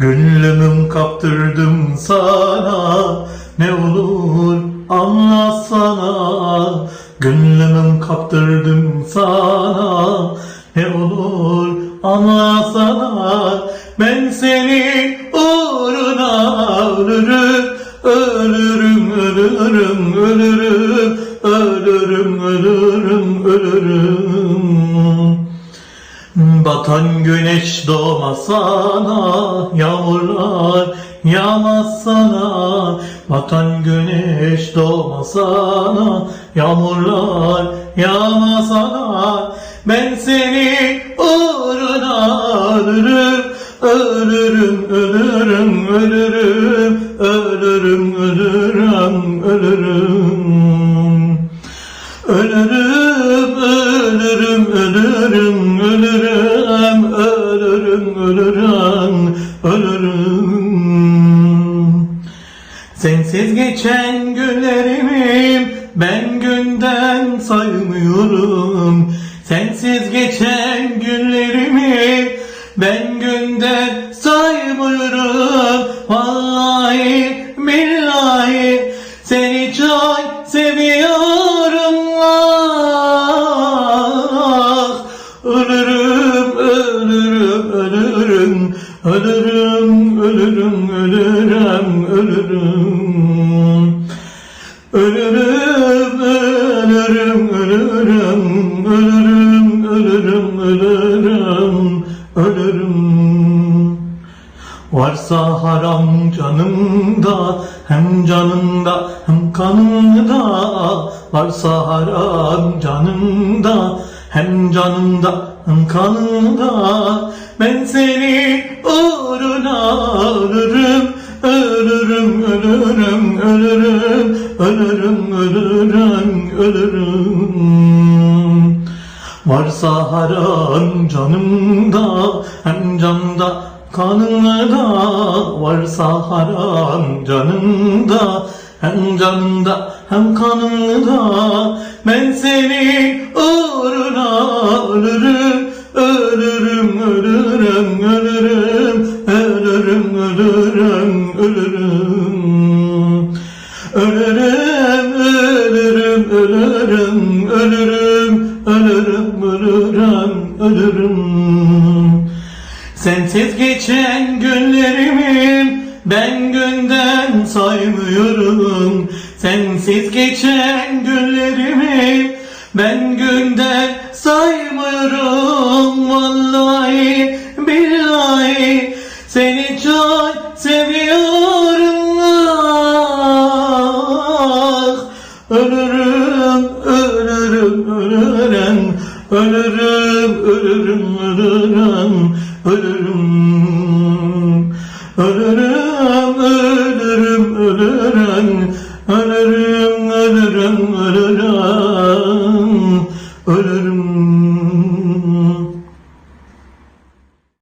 Gönlümüm kaptırdım sana. Ne olur anlatsana Gönlümüm kaptırdım sana. Ne olur anlatsana Ben seni uğruna ölürüm Ölürüm, ölürüm, ölürüm Ölürüm, ölürüm, ölürüm Batan güneş doğmasana, yağmurlar yağmasana. Batan güneş doğmasana, yağmurlar yağmasana. Ben seni uğruna ölürüm, ölürüm, ölürüm, ölürüm, ölürüm, ölürüm, ölürüm. Ölürüm, ölürüm, ölürüm. Sensiz geçen günlerimi ben günden saymıyorum. Sensiz geçen günlerimi ben ölürüm, ölürüm, ölürüm, ölürüm, ölürüm. Ölürüm, ölürüm, ölürüm, ölürüm, ölürüm, ölürüm. Varsa haram canımda, hem canımda hem kanımda. Varsa haram canımda, hem canımda hem kanımda. Ben seni ölürüm, ölürüm, ölürüm, ölürüm. Varsa haram canımda hem canda kanımda Varsa haram canımda hem canımda hem kanımda Ben seni uğruna Ölürüm, ölürüm, ölürüm, ölürüm, ölürüm, ölürüm, ölürüm, ölürüm, ölürüm. Sensiz geçen günlerimi ben günden saymıyorum. Sensiz geçen günlerimi ben günden saymıyorum. Vallahi billahi seni çok seviyorum. Ah, ölürüm, veren Ölürüm, ölürüm, ölürüm, ölürüm. Ölürüm, ölürüm, ölürüm Ölürüm, ölürüm, ölürüm. Ölürüm